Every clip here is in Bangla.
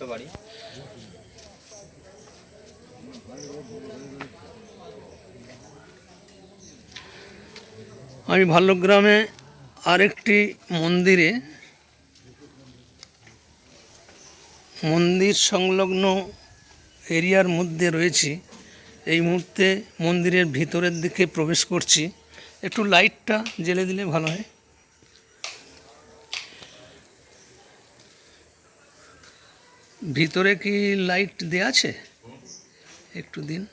সমস্ত বাড়ি আমি ভাল্যগ্রামে আরেকটি মন্দিরে মন্দির সংলগ্ন এরিয়ার মধ্যে রয়েছি। এই মুহূর্তে মন্দিরের ভিতরের দিকে প্রবেশ করছি। একটু লাইটটা জ্বেলে দিলে ভালো হয়। ভিতরে কি লাইট দেয়া আছে? একটু দিন।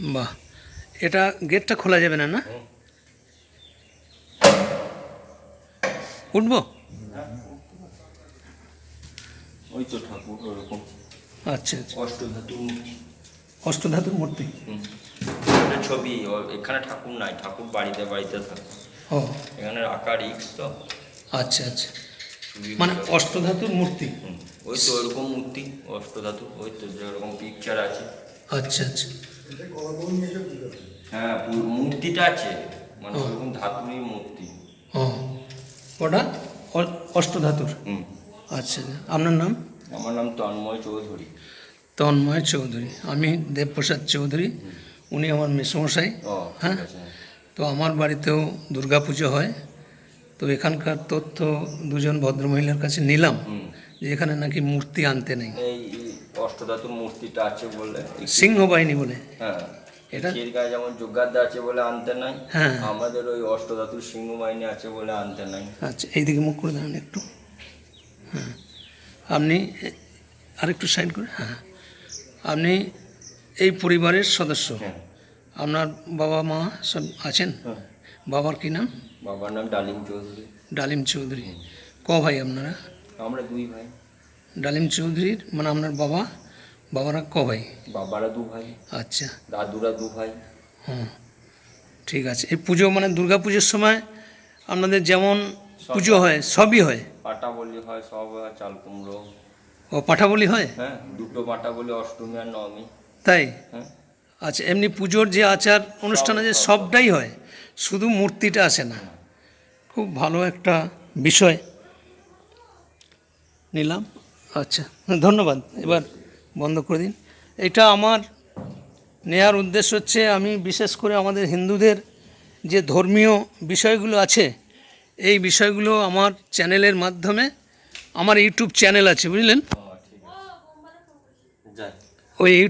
বাহ। এটা গেটটা খোলা যাবে না না? উঠবো? ওই তো ঠাকুর ওরকম। আচ্ছা আচ্ছা। অষ্টধাতু। অষ্টধাতুর মূর্তি। ছবি এখানে ঠাকুর নাই ঠাকুর বাড়িতে বাড়িতে থাকে। ও। এখানে রাখা রিক্স তো। আচ্ছা আচ্ছা। মানে অষ্টধাতুর মূর্তি। ওই তো ওরকম মূর্তি অষ্টধাতু ওই তো যেরকম পিকচার আছে। আচ্ছা আচ্ছা। হ্যাঁ মূর্তিটা আছে মানে ওরকম ধাতুরই মূর্তি। ওটা? অষ্টধাতুর? আচ্ছা আচ্ছা। আপনার নাম? আমার নাম তন্ময় চৌধুরী। তন্ময় চৌধুরী। আমি দেবপ্রসাদ চৌধুরী উনি আমার মেসমশাই। হ্যাঁ? তো আমার বাড়িতেও দুর্গাপুজো হয়। তো এখানকার তথ্য দুজন ভদ্রমহিলার কাছে নিলাম যে এখানে নাকি মূর্তি আনতে নেই। অষ্টধাতুর মূর্তিটা আছে বলে। সিংহ বাহিনী বলে। হ্যাঁ। এটা- গায়ে যেমন যোগ্যাদা আছে বলে আনতে নাই হ্যাঁ। আমাদের ওই অষ্টধাতুর সিংহ বাহিনী আছে বলে আনতে নাই। আচ্ছা এইদিকে মুখ করে দাঁড়ান একটু। হ্যাঁ। আপনি আরেকটু সাইড করে হ্যাঁ। আপনি এই পরিবারের সদস্য। হ্যাঁ। আপনার বাবা মা সব আছেন? হ্যাঁ। বাবার কি নাম? বাবার নাম ডালিম চৌধুরী। ডালিম চৌধুরী। ক ভাই আপনারা? আমরা দুই ভাই। ডালিম চৌধুরীর মানে আপনার বাবা বাবারা ক ভাই? বাবারা দু ভাই। আচ্ছা। দাদুরা দু ভাই। হুম ঠিক আছে। এই পুজো মানে দুর্গা পুজোর সময় আপনাদের যেমন পুজো হয় সবই হয়? পাটা বলি হয় সব হয় চাল কুমড়ো। ও পাঠাবলি হয়? হ্যাঁ দুটো পাটা বলি অষ্টমী আর নবমী। তাই? হ্যাঁ। আচ্ছা এমনি পুজোর যে আচার অনুষ্ঠান আছে সবটাই হয়। শুধু মূর্তিটা আসে না? খুব ভালো একটা বিষয়। নিলাম। আচ্ছা ধন্যবাদ। এবার বন্ধ করে দিন। এটা আমার নেয়ার উদ্দেশ্য হচ্ছে আমি বিশেষ করে আমাদের হিন্দুদের যে ধর্মীয় বিষয়গুলো আছে এই বিষয়গুলো আমার চ্যানেলের মাধ্যমে আমার ইউটিউব চ্যানেল আছে বুঝলেন? ওই